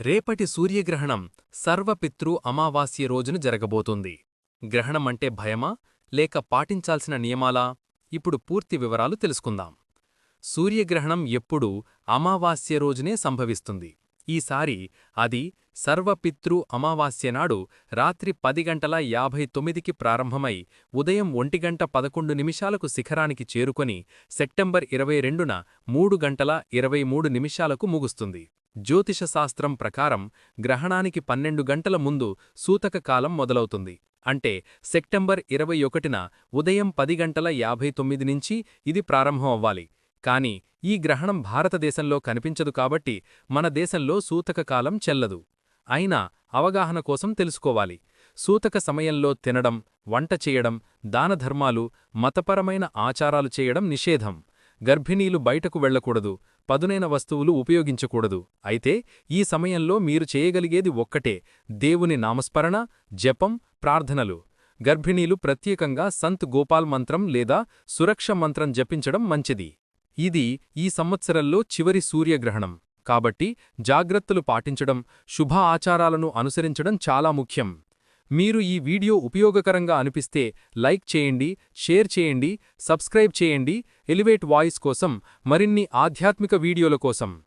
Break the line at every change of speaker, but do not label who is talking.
రేపటి సూర్యగ్రహణం సర్వపితృ అమావాస్య రోజున జరగబోతుంది. గ్రహణమంటే భయమా? లేక పాటించాల్సిన నియమాలా? ఇప్పుడు పూర్తి వివరాలు తెలుసుకుందాం. సూర్యగ్రహణం ఎప్పుడూ అమావాస్య రోజునే సంభవిస్తుంది. ఈసారి అది సర్వపితృ అమావాస్య నాడు రాత్రి పది గంటల యాభై తొమ్మిదికి ప్రారంభమై ఉదయం ఒంటిగంట పదకొండు నిమిషాలకు శిఖరానికి చేరుకొని సెప్టెంబర్ ఇరవై రెండున మూడు గంటల ఇరవై మూడు నిమిషాలకు ముగుస్తుంది. జ్యోతిషశాస్త్రం ప్రకారం గ్రహణానికి పన్నెండు గంటల ముందు సూతక కాలం మొదలవుతుంది. అంటే సెప్టెంబర్ ఇరవై ఒకటిన ఉదయం పది గంటల యాభై తొమ్మిది నుంచి ఇది ప్రారంభం అవ్వాలి. కాని ఈ గ్రహణం భారతదేశంలో కనిపించదు కాబట్టి మన దేశంలో సూతక కాలం చెల్లదు. అయినా అవగాహన కోసం తెలుసుకోవాలి. సూతక సమయంలో తినడం వంట చేయడం దానధర్మాలు మతపరమైన ఆచారాలు చేయడం నిషేధం. గర్భిణీలు బయటకు వెళ్ళకూడదు పదునైన వస్తువులు ఉపయోగించకూడదు. అయితే ఈ సమయంలో మీరు చేయగలిగేది ఒక్కటే దేవుని నామస్మరణ జపం ప్రార్థనలు. గర్భిణీలు ప్రత్యేకంగా సంత్ గోపాల్ మంత్రం లేదా సురక్ష మంత్రం జపించడం మంచిది. ఇది ఈ సంవత్సరంలో చివరి సూర్యగ్రహణం. కాబట్టి జాగ్రత్తలు పాటించడం శుభ ఆచారాలను అనుసరించడం చాలా ముఖ్యం. మీరు ఈ వీడియో ఉపయోగకరంగా అనిపిస్తే లైక్ చేయండి షేర్ చేయండి సబ్స్క్రైబ్ చేయండి ఎలివేట్ వాయిస్ కోసం మరిన్ని ఆధ్యాత్మిక వీడియోల కోసం.